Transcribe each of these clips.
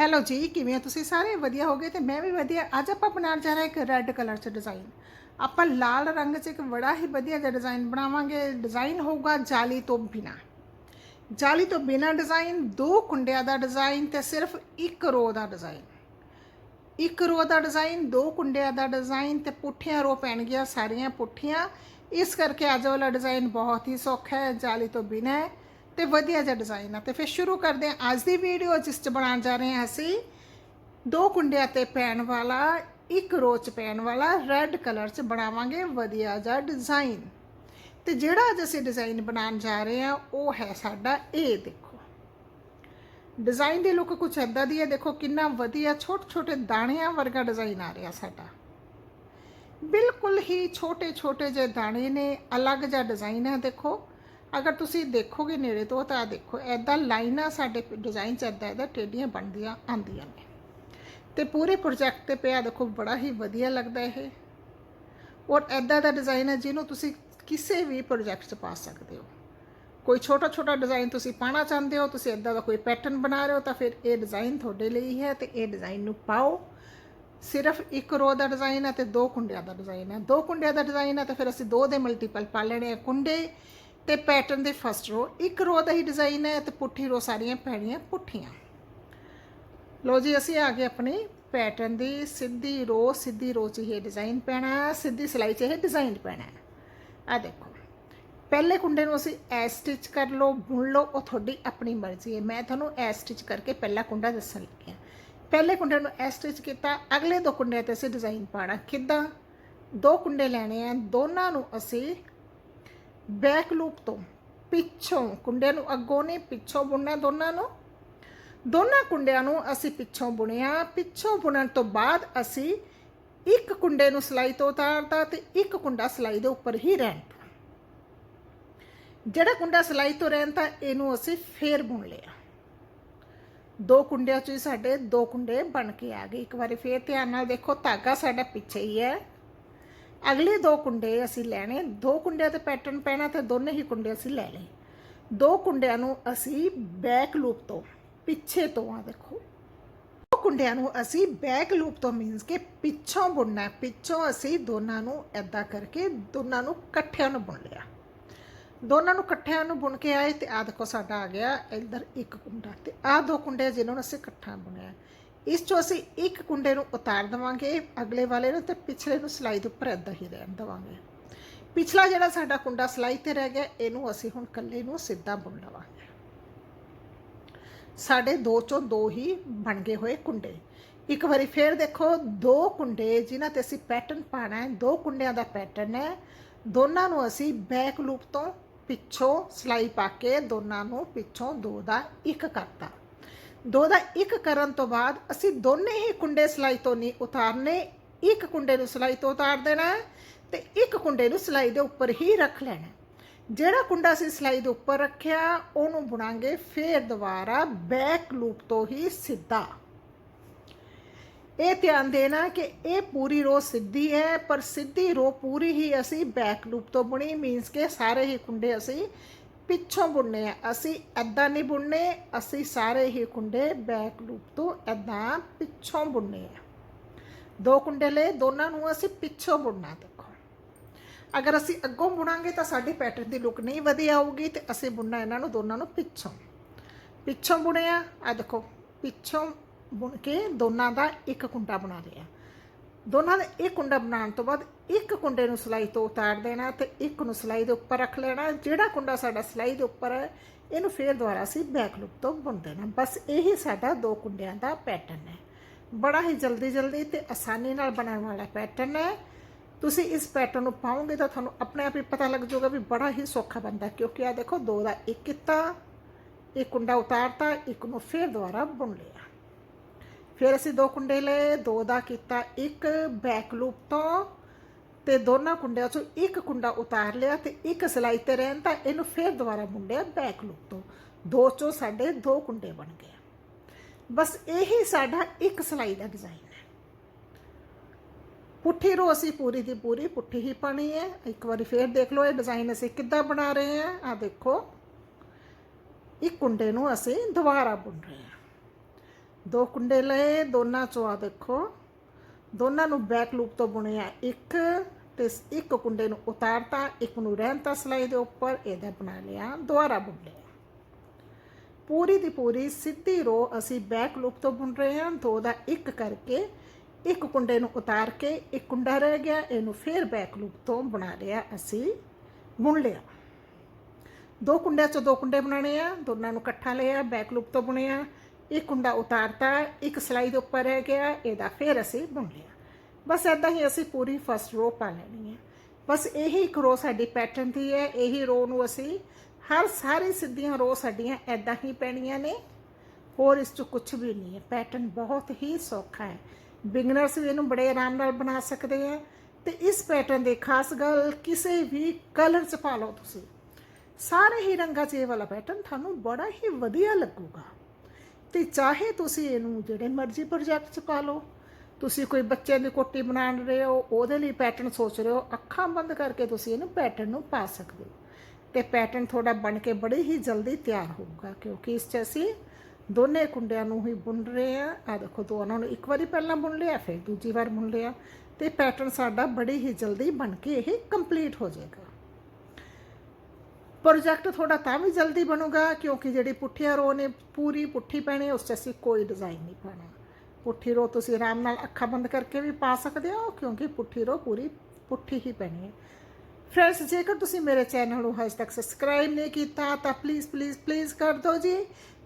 Hello ਜੀ ਕਿਵੇਂ ਹੋ ਤੁਸੀਂ ਸਾਰੇ ਵਧੀਆ ਹੋਗੇ ਤੇ ਮੈਂ ਵੀ ਵਧੀਆ ਅੱਜ ਆਪਾਂ ਬਣਾਉਣ ਜਾ ਰਹੇ ਇੱਕ ਰੈੱਡ ਕਲਰ 'ਚ ਡਿਜ਼ਾਈਨ ਆਪਾਂ ਲਾਲ ਰੰਗ 'ਚ ਇੱਕ ਬੜਾ ਹੀ ਵਧੀਆ ਜਿਹਾ ਡਿਜ਼ਾਈਨ ਬਣਾਵਾਂਗੇ ਡਿਜ਼ਾਈਨ ਹੋਊਗਾ ਜਾਲੀ ਤੋਂ ਬਿਨਾ ਜਾਲੀ ਤੋਂ ਬਿਨਾ ਡਿਜ਼ਾਈਨ ਦੋ ਕੁੰਡਿਆਂ ਦਾ ਡਿਜ਼ਾਈਨ ਤੇ ਸਿਰਫ ਇੱਕ ਰੋ ਦਾ ਡਿਜ਼ਾਈਨ ਇੱਕ ਰੋ ਦਾ ਡਿਜ਼ਾਈਨ ਦੋ ਕੁੰਡਿਆਂ ਦਾ ਡਿਜ਼ਾਈਨ ਤੇ ਪੁੱਠੀਆਂ ਰੋ ਪੈਣਗੀਆਂ ਸਾਰੀਆਂ ਪੁੱਠੀਆਂ ਇਸ ਕਰਕੇ ਅੱਜ ਵਾਲਾ ਡਿਜ਼ਾਈਨ ਬਹੁਤ ਹੀ ਸੌਖਾ ਹੈ ਜਾਲੀ ਤੋਂ ਬਿਨਾ ਹੈ ਤੇ ਵਧੀਆ ਜਿਹਾ ਡਿਜ਼ਾਈਨ ਆ। ਤੇ ਫਿਰ ਸ਼ੁਰੂ ਕਰਦੇ ਹਾਂ ਅੱਜ ਦੀ ਵੀਡੀਓ ਜਿਸ ਚ ਬਣਾਉਣ ਜਾ ਰਹੇ ਹਾਂ ਅਸੀਂ ਦੋ ਕੁੰਡਿਆਂ ਤੇ ਪੈਣ ਵਾਲਾ, ਇੱਕ ਰੋ ਚ ਪੈਣ ਵਾਲਾ ਰੈੱਡ ਕਲਰ ਚ ਬਣਾਵਾਂਗੇ ਵਧੀਆ ਜਿਹਾ ਡਿਜ਼ਾਈਨ ਤੇ ਜਿਹੜਾ ਅੱਜ ਅਸੀਂ ਡਿਜ਼ਾਈਨ ਬਣਾਉਣ ਜਾ ਰਹੇ ਹਾਂ, ਉਹ ਹੈ ਸਾਡਾ ਇਹ ਦੇਖੋ। ਡਿਜ਼ਾਈਨ ਦੀ ਲੁੱਕ ਕੁਝ ਐਦਾਂ ਦੀ ਹੈ, ਦੇਖੋ ਕਿੰਨਾ ਵਧੀਆ ਛੋਟੇ ਛੋਟੇ ਦਾਣਿਆਂ ਵਰਗਾ ਡਿਜ਼ਾਈਨ ਆ ਰਿਹਾ ਸਾਡਾ। ਬਿਲਕੁਲ ਹੀ ਛੋਟੇ ਛੋਟੇ ਜਿਹੇ ਦਾਣੇ ਨੇ, ਅਲੱਗ ਜਿਹਾ ਡਿਜ਼ਾਈਨ ਹੈ ਦੇਖੋ। ਅਗਰ ਤੁਸੀਂ ਦੇਖੋਗੇ ਨੇੜੇ ਤੋਂ, ਤਾਂ ਦੇਖੋ ਐਦਾਂ ਲਾਈਨਾਂ ਸਾਡੇ ਡਿਜ਼ਾਈਨ 'ਚ ਐਦਾਂ ਐਦਾਂ ਟੇਡੀਆਂ ਬਣਦੀਆਂ ਆਉਂਦੀਆਂ ਨੇ। ਤੇ ਪੂਰੇ ਪ੍ਰੋਜੈਕਟ ਤੇ ਪਿਆ ਦੇਖੋ, ਬੜਾ ਹੀ ਵਧੀਆ ਲੱਗਦਾ ਇਹ। ਔਰ ਐਦਾਂ ਦਾ ਡਿਜ਼ਾਈਨ ਹੈ ਜਿਹਨੂੰ ਤੁਸੀਂ ਕਿਸੇ ਵੀ ਪ੍ਰੋਜੈਕਟ 'ਚ ਪਾ ਸਕਦੇ ਹੋ। ਕੋਈ ਛੋਟਾ ਛੋਟਾ ਡਿਜ਼ਾਈਨ ਤੁਸੀਂ ਪਾਣਾ ਚਾਹੁੰਦੇ ਹੋ, ਤੁਸੀਂ ਐਦਾਂ ਦਾ ਕੋਈ ਪੈਟਰਨ ਬਣਾ ਰਹੇ ਹੋ, ਤਾਂ ਫਿਰ ਇਹ ਡਿਜ਼ਾਈਨ ਤੁਹਾਡੇ ਲਈ ਹੈ ਤੇ ਇਹ ਡਿਜ਼ਾਈਨ ਨੂੰ ਪਾਓ। ਸਿਰਫ ਇੱਕ ਰੋ ਦਾ ਡਿਜ਼ਾਈਨ ਹੈ ਤੇ ਦੋ ਕੁੰਡਿਆਂ ਦਾ ਡਿਜ਼ਾਈਨ ਹੈ। ਦੋ ਕੁੰਡਿਆਂ ਦਾ ਡਿਜ਼ਾਈਨ ਹੈ ਤਾਂ ਫਿਰ ਅਸੀਂ ਦੋ ਦੇ ਮਲਟੀਪਲ ਪਾ ਲੈਣੇ ਆ ਕੁੰਡੇ। ਤੇ ਪੈਟਰਨ ਦੇ ਫਸਟ ਰੋ ਇੱਕ ਰੋ ਦਾ ਹੀ ਡਿਜ਼ਾਈਨ ਹੈ ਤੇ ਪੁੱਠੀ ਰੋ ਸਾਰੀਆਂ ਪੈਣੀਆਂ ਪੁੱਠੀਆਂ। ਲੋ ਜੀ, ਅਸੀਂ ਆ ਗਏ ਆਪਣੀ ਪੈਟਰਨ ਦੀ, ਸਿੱਧੀ ਰੋ ਸਿੱਧੀ ਰੋ 'ਚ ਇਹ ਡਿਜ਼ਾਈਨ ਪੈਣਾ ਸਿੱਧੀ ਸਿਲਾਈ 'ਚ ਇਹ ਡਿਜ਼ਾਈਨ ਪੈਣਾ ਹੈ। ਆ ਦੇਖੋ, ਪਹਿਲੇ ਕੁੰਡੇ ਨੂੰ ਅਸੀਂ ਐ ਸਟਿਚ ਕਰ ਲਓ, ਬੁਣ ਲਓ, ਉਹ ਤੁਹਾਡੀ ਆਪਣੀ ਮਰਜ਼ੀ ਹੈ। ਮੈਂ ਤੁਹਾਨੂੰ ਐ ਸਟਿਚ ਕਰਕੇ ਪਹਿਲਾ ਕੁੰਡਾ ਦੱਸਣ ਲੱਗੀ ਹਾਂ। ਪਹਿਲੇ ਕੁੰਡੇ ਨੂੰ ਐ ਸਟਿਚ ਕੀਤਾ, ਅਗਲੇ ਦੋ ਕੁੰਡਿਆਂ ਤੇ ਅਸੀਂ ਡਿਜ਼ਾਈਨ ਪਾਣਾ ਕਿੱਦਾਂ? ਦੋ ਕੁੰਡੇ ਲੈਣੇ ਆ, ਦੋਨਾਂ ਨੂੰ ਅਸੀਂ ਬੈਕ ਲੂਪ ਤੋਂ ਪਿੱਛੋਂ ਕੁੰਡਿਆਂ ਨੂੰ, ਅੱਗੋਂ ਨਹੀਂ, ਪਿੱਛੋਂ ਬੁਣਨਾ ਦੋਨਾਂ ਨੂੰ। ਦੋਨਾਂ ਕੁੰਡਿਆਂ ਨੂੰ ਅਸੀਂ ਪਿੱਛੋਂ ਬੁਣਿਆ। ਪਿੱਛੋਂ ਬੁਣਨ ਤੋਂ ਬਾਅਦ ਅਸੀਂ ਇੱਕ ਕੁੰਡੇ ਨੂੰ ਸਲਾਈ ਤੋਂ ਉਤਾਰਤਾ ਤੇ ਇੱਕ ਕੁੰਡਾ ਸਲਾਈ ਦੇ ਉੱਪਰ ਹੀ ਰਹਿਣ ਤਾ ਜਿਹੜਾ ਕੁੰਡਾ ਸਲਾਈ ਤੋਂ ਰਹਿਣ ਤਾਂ ਇਹਨੂੰ ਅਸੀਂ ਫੇਰ ਬੁਣ ਲਿਆ। ਦੋ ਕੁੰਡਿਆਂ 'ਚ ਹੀ ਸਾਡੇ ਦੋ ਕੁੰਡੇ ਬਣ ਕੇ ਆ ਗਏ। ਇੱਕ ਵਾਰੀ ਫੇਰ ਧਿਆਨ ਨਾਲ ਦੇਖੋ, ਧਾਗਾ ਸਾਡਾ ਪਿੱਛੇ ਹੀ ਹੈ। ਅਗਲੇ ਦੋ ਕੁੰਡੇ ਅਸੀਂ ਲੈਣੇ, ਦੋ ਕੁੰਡਿਆਂ ਤੇ ਪੈਟਰਨ ਪੈਣਾ ਤੇ ਦੋਨੇ ਹੀ ਕੁੰਡੇ ਅਸੀਂ ਲੈ ਲਏ। ਦੋ ਕੁੰਡਿਆਂ ਨੂੰ ਅਸੀਂ ਬੈਕ ਲੂਪ ਤੋਂ ਪਿੱਛੇ ਤੋਂ ਆ ਦੇਖੋ। ਦੋ ਕੁੰਡਿਆਂ ਨੂੰ ਅਸੀਂ ਬੈਕ ਲੂਪ ਤੋਂ ਮੀਨਸ ਕਿ ਪਿੱਛੋਂ ਬੁਣਨਾ ਪਿੱਛੋਂ ਅਸੀਂ ਦੋਨਾਂ ਨੂੰ ਐਦਾਂ ਕਰਕੇ ਦੋਨਾਂ ਨੂੰ ਇਕੱਠਿਆਂ ਨੂੰ ਬੁਣ ਲਿਆ। ਦੋਨਾਂ ਨੂੰ ਇਕੱਠਿਆਂ ਨੂੰ ਬੁਣ ਕੇ ਆਏ ਤੇ ਆ ਦੇਖੋ ਸਾਡਾ ਆ ਗਿਆ ਇੱਧਰ ਇੱਕ ਕੁੰਡਾ ਤੇ ਆ ਦੋ ਕੁੰਡੇ ਜਿਹਨਾਂ ਨੂੰ ਅਸੀਂ ਇਕੱਠਾ ਬੁਣਿਆ। ਇਸ ਚੋਂ ਅਸੀਂ ਇੱਕ ਕੁੰਡੇ ਨੂੰ ਉਤਾਰ ਦਵਾਂਗੇ, ਅਗਲੇ ਵਾਲੇ ਨੂੰ ਤੇ ਪਿਛਲੇ ਨੂੰ ਸਲਾਈ ਦੇ ਉੱਪਰ ਏਦਾਂ ਹੀ ਰਹਿਣ ਦਵਾਂਗੇ। ਪਿਛਲਾ ਜਿਹੜਾ ਸਾਡਾ ਕੁੰਡਾ ਸਲਾਈ ਤੇ ਰਹਿ ਗਿਆ, ਇਹਨੂੰ ਅਸੀਂ ਹੁਣ ਕੱਲੇ ਨੂੰ ਸਿੱਧਾ ਬੁਣ ਲਵਾਂਗੇ। ਸਾਡੇ ਦੋ ਚੋਂ ਦੋ ਹੀ ਬਣ ਗਏ ਹੋਏ ਕੁੰਡੇ। ਇੱਕ ਵਾਰੀ ਫੇਰ ਦੇਖੋ, ਦੋ ਕੁੰਡੇ ਜਿਨ੍ਹਾਂ ਤੇ ਅਸੀਂ ਪੈਟਰਨ ਪਾਣਾ ਹੈ, ਦੋ ਕੁੰਡਿਆਂ ਦਾ ਪੈਟਰਨ ਹੈ। ਦੋਨਾਂ ਨੂੰ ਅਸੀਂ ਬੈਕ ਲੂਪ ਤੋਂ ਪਿੱਛੋਂ ਸਲਾਈ ਪਾ ਕੇ ਦੋਨਾਂ ਨੂੰ ਪਿੱਛੋਂ ਦੋ ਦਾ ਇੱਕ ਕਰਤਾ। ਦੋ ਦਾ ਇੱਕ ਕਰਨ ਤੋਂ ਬਾਅਦ ਅਸੀਂ ਦੋਨੇ ਹੀ ਕੁੰਡੇ ਸਲਾਈ ਤੋਂ ਨਹੀਂ ਉਤਾਰਨੇ। ਇੱਕ ਕੁੰਡੇ ਨੂੰ ਸਲਾਈ ਤੋਂ ਉਤਾਰ ਦੇਣਾ ਹੈ ਤੇ ਇੱਕ ਕੁੰਡੇ ਨੂੰ ਸਲਾਈ ਦੇ ਉੱਪਰ ਹੀ ਰੱਖ ਲੈਣਾ ਜਿਹੜਾ ਕੁੰਡਾ ਅਸੀਂ ਸਲਾਈ ਦੇ ਉੱਪਰ ਰੱਖਿਆ, ਉਹਨੂੰ ਬੁਣਾਂਗੇ ਫੇਰ ਦੁਬਾਰਾ ਬੈਕ ਲੂਪ ਤੋਂ ਹੀ ਸਿੱਧਾ। ਇਹ ਧਿਆਨ ਦੇਣਾ ਕਿ ਇਹ ਪੂਰੀ ਰੋ ਸਿੱਧੀ ਹੈ, ਪਰ ਸਿੱਧੀ ਰੋ ਪੂਰੀ ਹੀ ਅਸੀਂ ਬੈਕ ਲੂਪ ਤੋਂ ਬੁਣੀ। ਮੀਨਸ ਕਿ ਸਾਰੇ ਹੀ ਕੁੰਡੇ ਅਸੀਂ ਪਿੱਛੋਂ ਬੁਣਨੇ ਆ। ਅਸੀਂ ਐਦਾਂ ਨਹੀਂ ਬੁਣਨੇ, ਅਸੀਂ ਸਾਰੇ ਹੀ ਕੁੰਡੇ ਬੈਕ ਲੂਪ ਤੋਂ ਐਦਾਂ ਪਿੱਛੋਂ ਬੁਣਨੇ ਆ। ਦੋ ਕੁੰਡੇ ਲਏ, ਦੋਨਾਂ ਨੂੰ ਅਸੀਂ ਪਿੱਛੋਂ ਬੁਣਨਾ ਦੇਖੋ। ਅਗਰ ਅਸੀਂ ਅੱਗੋਂ ਬੁਣਾਂਗੇ ਤਾਂ ਸਾਡੀ ਪੈਟਰਨ ਦੀ ਲੁੱਕ ਨਹੀਂ ਵਧੀਆ ਆਊਗੀ ਤੇ ਅਸੀਂ ਬੁਣਨਾ ਇਹਨਾਂ ਨੂੰ, ਦੋਨਾਂ ਨੂੰ ਪਿੱਛੋਂ। ਪਿੱਛੋਂ ਬੁਣਿਆ ਆ ਦੇਖੋ, ਪਿੱਛੋਂ ਬੁਣ ਕੇ ਦੋਨਾਂ ਦਾ ਇੱਕ ਕੁੰਡਾ ਬਣਾ ਲਿਆ। ਦੋਨਾਂ ਦਾ ਇੱਕ ਕੁੰਡਾ ਬਣਾਉਣ ਤੋਂ ਬਾਅਦ ਇੱਕ ਕੁੰਡੇ ਨੂੰ ਸਲਾਈ ਤੋਂ ਉਤਾਰ ਦੇਣਾ ਤੇ ਇੱਕ ਨੂੰ ਸਲਾਈ ਦੇ ਉੱਪਰ ਰੱਖ ਲੈਣਾ। ਜਿਹੜਾ ਕੁੰਡਾ ਸਾਡਾ ਸਲਾਈ ਦੇ ਉੱਪਰ ਹੈ, ਇਹਨੂੰ ਫੇਰ ਦੁਬਾਰਾ ਅਸੀਂ ਬੈਕ ਲੁੱਕ ਤੋਂ ਬੁਣ ਦੇਣਾ। ਬਸ ਇਹੀ ਸਾਡਾ ਦੋ ਕੁੰਡਿਆਂ ਦਾ ਪੈਟਰਨ ਹੈ। ਬੜਾ ਹੀ ਜਲਦੀ ਜਲਦੀ ਤੇ ਆਸਾਨੀ ਨਾਲ ਬਣਨ ਵਾਲਾ ਪੈਟਰਨ ਹੈ। ਤੁਸੀਂ ਇਸ ਪੈਟਰਨ ਨੂੰ ਪਾਓਗੇ ਤਾਂ ਤੁਹਾਨੂੰ ਆਪਣੇ ਆਪ ਹੀ ਪਤਾ ਲੱਗ ਜਾਊਗਾ ਵੀ ਬੜਾ ਹੀ ਸੌਖਾ ਬੰਦਾ ਕਿਉਂਕਿ ਆ ਦੇਖੋ ਦੋ ਦਾ ਇੱਕ ਕੀਤਾ, ਇੱਕ ਕੁੰਡਾ ਉਤਾਰਤਾ, ਇੱਕ ਨੂੰ ਫੇਰ ਦੁਬਾਰਾ ਬੁਣ ਲਿਆ। ਫਿਰ ਅਸੀਂ ਦੋ ਕੁੰਡੇ ਲਏ, ਦੋ ਦਾ ਕੀਤਾ ਇੱਕ ਬੈਕ ਲੂਪ ਤੋਂ ਤੇ ਦੋਨਾਂ ਕੁੰਡਿਆਂ ਚੋਂ ਇੱਕ ਕੁੰਡਾ ਉਤਾਰ ਲਿਆ ਤੇ ਇੱਕ ਸਲਾਈ ਤੇ ਰਹਿਣ ਤਾਂ ਇਹਨੂੰ ਫਿਰ ਦੁਬਾਰਾ ਮੁੰਡਿਆ ਬੈਕ ਲੂਪ ਤੋਂ। ਦੋ ਚੋਂ ਸਾਡੇ ਦੋ ਕੁੰਡੇ ਬਣ ਗਏ ਬਸ ਇਹੀ ਸਾਡਾ ਇੱਕ ਸਲਾਈ ਦਾ ਡਿਜ਼ਾਈਨ ਹੈ। ਪੁੱਠੀ ਰੋ ਅਸੀਂ ਪੂਰੀ ਦੀ ਪੂਰੀ, ਪੁੱਠੀ ਹੀ ਪਾਣੀ ਹੈ। ਇੱਕ ਵਾਰੀ ਫੇਰ ਦੇਖ ਲਓ ਇਹ ਡਿਜ਼ਾਈਨ ਅਸੀਂ ਕਿੱਦਾਂ ਬਣਾ ਰਹੇ ਹਾਂ। ਆ ਦੇਖੋ। ਇੱਕ ਕੁੰਡੇ ਨੂੰ ਅਸੀਂ ਦੁਬਾਰਾ ਬੁਣ ਰਹੇ ਹਾਂ। ਦੋ ਕੁੰਡੇ ਲਏ, ਦੋਨਾਂ ਚੋਂ ਆ ਦੇਖੋ। ਦੋਨਾਂ ਨੂੰ ਬੈਕ ਲੂਪ ਤੋਂ ਬੁਣਿਆ ਇੱਕ ਤੇ ਇੱਕ ਕੁੰਡੇ ਨੂੰ ਉਤਾਰਤਾ, ਇੱਕ ਨੂੰ ਰਹਿੰਤਾ ਸਲਾਈ ਦੇ ਉੱਪਰ, ਇਹਦਾ ਬਣਾ ਲਿਆ, ਦੁਬਾਰਾ ਬੁਣ ਲਿਆ। ਪੂਰੀ ਦੀ ਪੂਰੀ ਸਿੱਧੀ ਰੋ ਅਸੀਂ ਬੈਕ ਲੂਪ ਤੋਂ ਬੁਣ ਰਹੇ ਹਾਂ, ਦੋ ਦਾ ਇੱਕ ਕਰਕੇ, ਇੱਕ ਕੁੰਡੇ ਨੂੰ ਉਤਾਰ ਕੇ, ਇੱਕ ਕੁੰਡਾ ਰਹਿ ਗਿਆ, ਇਹਨੂੰ ਫੇਰ ਬੈਕ ਲੂਪ ਤੋਂ ਬਣਾ ਲਿਆ ਅਸੀਂ, ਬੁਣ ਲਿਆ। ਦੋ ਕੁੰਡਿਆਂ ਚੋਂ ਦੋ ਕੁੰਡੇ ਬਣਾਣੇ ਆ, ਦੋਨਾਂ ਨੂੰ ਇਕੱਠਾ ਲਿਆ ਬੈਕ ਲੂਪ ਤੋਂ ਬੁਣਿਆ। ਇੱਕ ਕੁੰਡਾ ਉਤਾਰਤਾ, ਇੱਕ ਸਲਾਈ ਦੇ ਉੱਪਰ ਰਹਿ ਗਿਆ, ਇਹਦਾ ਫੇਰ ਅਸੀਂ ਬੁਣ ਲਿਆ। ਬਸ ਐਦਾਂ ਹੀ ਅਸੀਂ ਪੂਰੀ ਫਸਟ ਰੋ ਪਾ ਲੈਣੀ ਹੈ। ਬਸ ਇਹੀ ਇੱਕ ਰੋ ਸਾਡੀ ਪੈਟਰਨ ਦੀ ਹੈ, ਇਹੀ ਰੋ ਨੂੰ ਅਸੀਂ ਹਰ ਸਾਰੀ ਸਿੱਧੀਆਂ ਰੋ ਸਾਡੀਆਂ ਐਦਾਂ ਹੀ ਪੈਣੀਆਂ ਨੇ। ਹੋਰ ਇਸ 'ਚ ਕੁਝ ਵੀ ਨਹੀਂ ਹੈ। ਪੈਟਰਨ ਬਹੁਤ ਹੀ ਸੌਖਾ ਹੈ। ਬਿਗਨਰਸ ਵੀ ਇਹਨੂੰ ਬੜੇ ਆਰਾਮ ਨਾਲ ਬਣਾ ਸਕਦੇ ਆ ਤੇ ਇਸ ਪੈਟਰਨ ਦੀ ਖਾਸ ਗੱਲ, ਕਿਸੇ ਵੀ ਕਲਰ 'ਚ ਪਾ ਲਓ ਤੁਸੀਂ। ਸਾਰੇ ਹੀ ਰੰਗਾਂ 'ਚ ਇਹ ਵਾਲਾ ਪੈਟਰਨ ਤੁਹਾਨੂੰ ਬੜਾ ਹੀ ਵਧੀਆ ਲੱਗੂਗਾ। ਤੇ ਚਾਹੇ ਤੁਸੀਂ ਇਹਨੂੰ ਜਿਹੜੇ ਮਰਜ਼ੀ ਪ੍ਰੋਜੈਕਟ 'ਚ ਪਾ ਲਓ। ਤੁਸੀਂ ਕੋਈ ਬੱਚੇ ਦੀ ਕੋਟੀ ਬਣਾ ਰਹੇ ਹੋ, ਉਹਦੇ ਲਈ ਪੈਟਰਨ ਸੋਚ ਰਹੇ ਹੋ, ਅੱਖਾਂ ਬੰਦ ਕਰਕੇ ਤੁਸੀਂ ਇਹਨੂੰ ਪੈਟਰਨ ਨੂੰ ਪਾ ਸਕਦੇ ਹੋ। ਤੇ ਪੈਟਰਨ ਤੁਹਾਡਾ ਬਣ ਕੇ ਬੜੀ ਹੀ ਜਲਦੀ ਤਿਆਰ ਹੋਊਗਾ, ਕਿਉਂਕਿ ਇਸ 'ਚ ਅਸੀਂ ਦੋਨੇ ਕੁੰਡਿਆਂ ਨੂੰ ਹੀ ਬੁਣ ਰਹੇ ਆ ਆ ਦੇਖੋ, ਦੋਨਾਂ ਨੂੰ ਇੱਕ ਵਾਰੀ ਪਹਿਲਾਂ ਬੁਣ ਲਿਆ, ਫਿਰ ਦੂਜੀ ਵਾਰ ਬੁਣ ਲਿਆ। ਤੇ ਪੈਟਰਨ ਸਾਡਾ ਬੜੀ ਹੀ ਜਲਦੀ ਬਣ ਕੇ ਇਹ ਕੰਪਲੀਟ ਹੋ ਜਾਏਗਾ। ਪ੍ਰੋਜੈਕਟ ਤੁਹਾਡਾ ਤਾਂ ਵੀ ਜਲਦੀ ਬਣੂਗਾ, ਕਿਉਂਕਿ ਜਿਹੜੀ ਪੁੱਠੀਆਂ ਰੋ ਨੇ, ਪੂਰੀ ਪੁੱਠੀ ਪੈਣੀ, ਉਸ 'ਚ ਅਸੀਂ ਕੋਈ ਡਿਜ਼ਾਈਨ ਨਹੀਂ ਪਾਣਾ ਪੁੱਠੀ ਰੋ ਤੁਸੀਂ ਆਰਾਮ ਨਾਲ ਅੱਖਾਂ ਬੰਦ ਕਰਕੇ ਵੀ ਪਾ ਸਕਦੇ ਹੋ, ਕਿਉਂਕਿ ਪੁੱਠੀ ਰੋ ਪੂਰੀ ਪੁੱਠੀ ਹੀ ਪੈਣੀ ਹੈ। ਫਰੈਂਡਸ ਜੇਕਰ ਤੁਸੀਂ ਮੇਰੇ ਚੈਨਲ ਨੂੰ ਹਜੇ ਤੱਕ ਸਬਸਕ੍ਰਾਈਬ ਨਹੀਂ ਕੀਤਾ, ਤਾਂ ਪਲੀਜ਼ ਪਲੀਜ਼ ਪਲੀਜ਼ ਕਰ ਦਿਓ ਜੀ।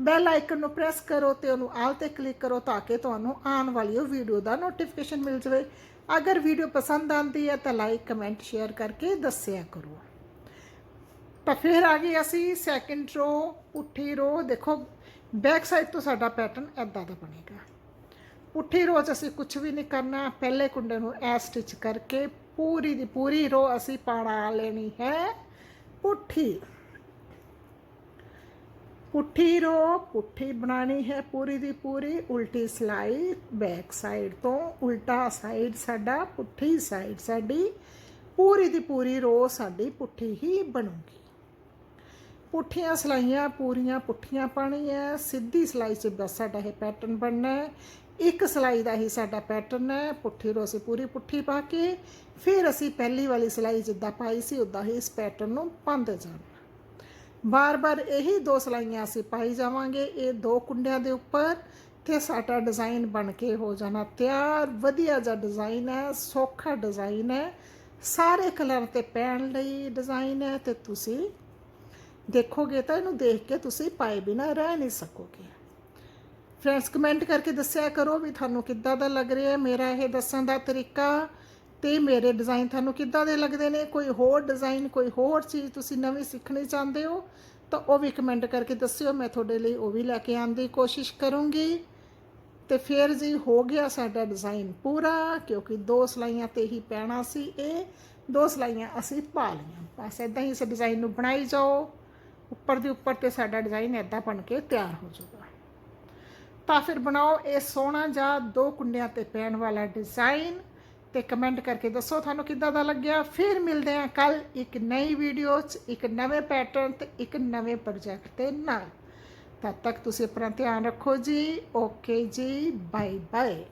ਬੈਲ ਆਈਕਨ ਨੂੰ ਪ੍ਰੈਸ ਕਰੋ ਤੇ ਉਹਨੂੰ ਆਲ ਤੇ ਕਲਿੱਕ ਕਰੋ ਤਾਂ ਕਿ ਤੁਹਾਨੂੰ ਆਉਣ ਵਾਲੀ ਉਹ ਵੀਡੀਓ ਦਾ ਨੋਟੀਫਿਕੇਸ਼ਨ ਮਿਲ ਜਾਵੇ। ਅਗਰ ਵੀਡੀਓ ਪਸੰਦ ਆਉਂਦੀ ਹੈ ਤਾਂ ਲਾਈਕ ਕਮੈਂਟ ਸ਼ੇਅਰ ਕਰਕੇ ਦੱਸਿਆ ਕਰੋ। ਤਾਂ ਫਿਰ ਆ ਗਈ ਅਸੀਂ ਸੈਕਿੰਡ ਰੋ ਉੱਠੀ ਰੋ ਦੇਖੋ ਬੈਕ ਸਾਈਡ ਤੋਂ ਸਾਡਾ ਪੈਟਰਨ ਐਦਾਂ ਦਾ ਬਣੇਗਾ। ਉੱਠੀ ਰੋ 'ਚ ਅਸੀਂ ਕੁਝ ਵੀ ਨਹੀਂ ਕਰਨਾ, ਪਹਿਲੇ ਕੁੰਡੇ ਨੂੰ ਐ ਸਟਿਚ ਕਰਕੇ ਪੂਰੀ ਦੀ ਪੂਰੀ ਰੋ ਅਸੀਂ ਪਾਣਾ ਲੈਣੀ ਹੈ ਪੁੱਠੀ। ਪੁੱਠੀ ਰੋ ਪੁੱਠੀ ਬਣਾਣੀ ਹੈ ਪੂਰੀ ਦੀ ਪੂਰੀ, ਉਲਟੀ ਸਲਾਈ ਬੈਕ ਸਾਈਡ ਤੋਂ, ਉਲਟਾ ਸਾਈਡ ਸਾਡਾ ਪੁੱਠੀ ਸਾਈਡ ਸਾਡੀ, ਪੂਰੀ ਦੀ ਪੂਰੀ ਰੋ ਸਾਡੀ ਪੁੱਠੀ ਹੀ ਬਣੂਗੀ। ਪੁੱਠੀਆਂ ਸਲਾਈਆਂ ਪੂਰੀਆਂ, ਪੁੱਠੀਆਂ ਪਾਣੀ ਸਿੱਧੀ ਸਲਾਈ 'ਚ ਬਸ ਸਾਡਾ ਇਹ ਪੈਟਰਨ ਬਣਨਾ ਹੈ। ਇੱਕ ਸਲਾਈ ਦਾ ਹੀ ਸਾਡਾ ਪੈਟਰਨ ਹੈ, ਪੁੱਠੀ ਨੂੰ ਅਸੀਂ ਪੂਰੀ ਪੁੱਠੀ ਪਾ ਕੇ, ਫਿਰ ਅਸੀਂ ਪਹਿਲੀ ਵਾਲੀ ਸਲਾਈ ਜਿੱਦਾਂ ਪਾਈ ਸੀ, ਉਦਾਂ ਹੀ ਇਸ ਪੈਟਰਨ ਨੂੰ ਪਾਉਂਦੇ ਜਾਣਾ। ਬਾਰ-ਬਾਰ ਇਹੀ ਦੋ ਸਲਾਈਆਂ ਅਸੀਂ ਪਾਈ ਜਾਵਾਂਗੇ, ਇਹ ਦੋ ਕੁੰਡਿਆਂ ਦੇ ਉੱਪਰ, ਤੇ ਸਾਡਾ ਡਿਜ਼ਾਈਨ ਬਣ ਕੇ ਹੋ ਜਾਣਾ ਤਿਆਰ। ਵਧੀਆ ਜਿਹਾ ਡਿਜ਼ਾਈਨ ਹੈ, ਸੌਖਾ ਡਿਜ਼ਾਈਨ ਹੈ। ਸਾਰੇ ਕਲਰ ਤੇ ਪੈਣ ਲਈ ਡਿਜ਼ਾਈਨ ਹੈ, ਤੇ ਤੁਸੀਂ ਦੇਖੋਗੇ ਤਾਂ ਇਹਨੂੰ ਦੇਖ ਕੇ ਤੁਸੀਂ ਪਾਏ ਬਿਨਾ ਰਹਿ ਨਹੀਂ ਸਕੋਗੇ। ਫਰੈਂਡਸ, ਕਮੈਂਟ ਕਰਕੇ ਦੱਸਿਆ ਕਰੋ ਵੀ ਤੁਹਾਨੂੰ ਕਿੱਦਾਂ ਦਾ ਲੱਗ ਰਿਹਾ ਹੈ। ਮੇਰਾ ਇਹ ਦੱਸਣ ਦਾ ਤਰੀਕਾ ਤੇ ਮੇਰੇ ਡਿਜ਼ਾਈਨ ਤੁਹਾਨੂੰ ਕਿੱਦਾਂ ਦੇ ਲੱਗਦੇ ਨੇ? ਕੋਈ ਹੋਰ ਡਿਜ਼ਾਈਨ, ਕੋਈ ਹੋਰ ਚੀਜ਼ ਤੁਸੀਂ ਨਵੀਂ ਸਿੱਖਣੀ ਚਾਹੁੰਦੇ ਹੋ ਤਾਂ ਉਹ ਵੀ ਕਮੈਂਟ ਕਰਕੇ ਦੱਸਿਓ। ਮੈਂ ਤੁਹਾਡੇ ਲਈ ਉਹ ਵੀ ਲੈ ਕੇ ਆਉਣ ਦੀ ਕੋਸ਼ਿਸ਼ ਕਰੂੰਗੀ। ਤੇ ਫਿਰ ਜੀ, ਹੋ ਗਿਆ ਸਾਡਾ ਡਿਜ਼ਾਈਨ ਪੂਰਾ, ਕਿਉਂਕਿ ਦੋ ਸਲਾਈਆਂ ਤੇ ਹੀ ਪੈਣਾ ਸੀ ਇਹ। ਦੋ ਸਲਾਈਆਂ ਅਸੀਂ ਪਾ ਲਈਆਂ। ਬਸ ਇਦਾਂ ਹੀ ਇਸ ਡਿਜ਼ਾਈਨ ਨੂੰ ਬਣਾਈ ਜਾਓ। ਉੱਪਰ ਦੇ ਉੱਪਰ ਤੇ ਸਾਡਾ ਡਿਜ਼ਾਈਨ ਇਦਾਂ ਬਣ ਕੇ ਤਿਆਰ ਹੋ ਜਾਊਗਾ। ਤਾਂ ਫਿਰ ਬਣਾਓ ਇਹ ਸੋਹਣਾ ਜਾਂ ਦੋ ਕੁੰਡਿਆਂ ਤੇ ਪੈਣ ਵਾਲਾ ਡਿਜ਼ਾਈਨ ਤੇ ਕਮੈਂਟ ਕਰਕੇ ਦੱਸੋ ਤੁਹਾਨੂੰ ਕਿੱਦਾਂ ਦਾ ਲੱਗਿਆ। ਫਿਰ ਮਿਲਦੇ ਹਾਂ ਕੱਲ ਇੱਕ ਨਈ ਵੀਡੀਓ 'ਚ, ਇੱਕ ਨਵੇਂ ਪੈਟਰਨ ਤੇ ਇੱਕ ਨਵੇਂ ਪ੍ਰੋਜੈਕਟ ਦੇ ਨਾਲ। ਤਦ ਤੱਕ ਤੁਸੀਂ ਆਪਣਾ ਧਿਆਨ ਰੱਖੋ ਜੀ। ਓਕੇ ਜੀ ਬਾਏ ਬਾਏ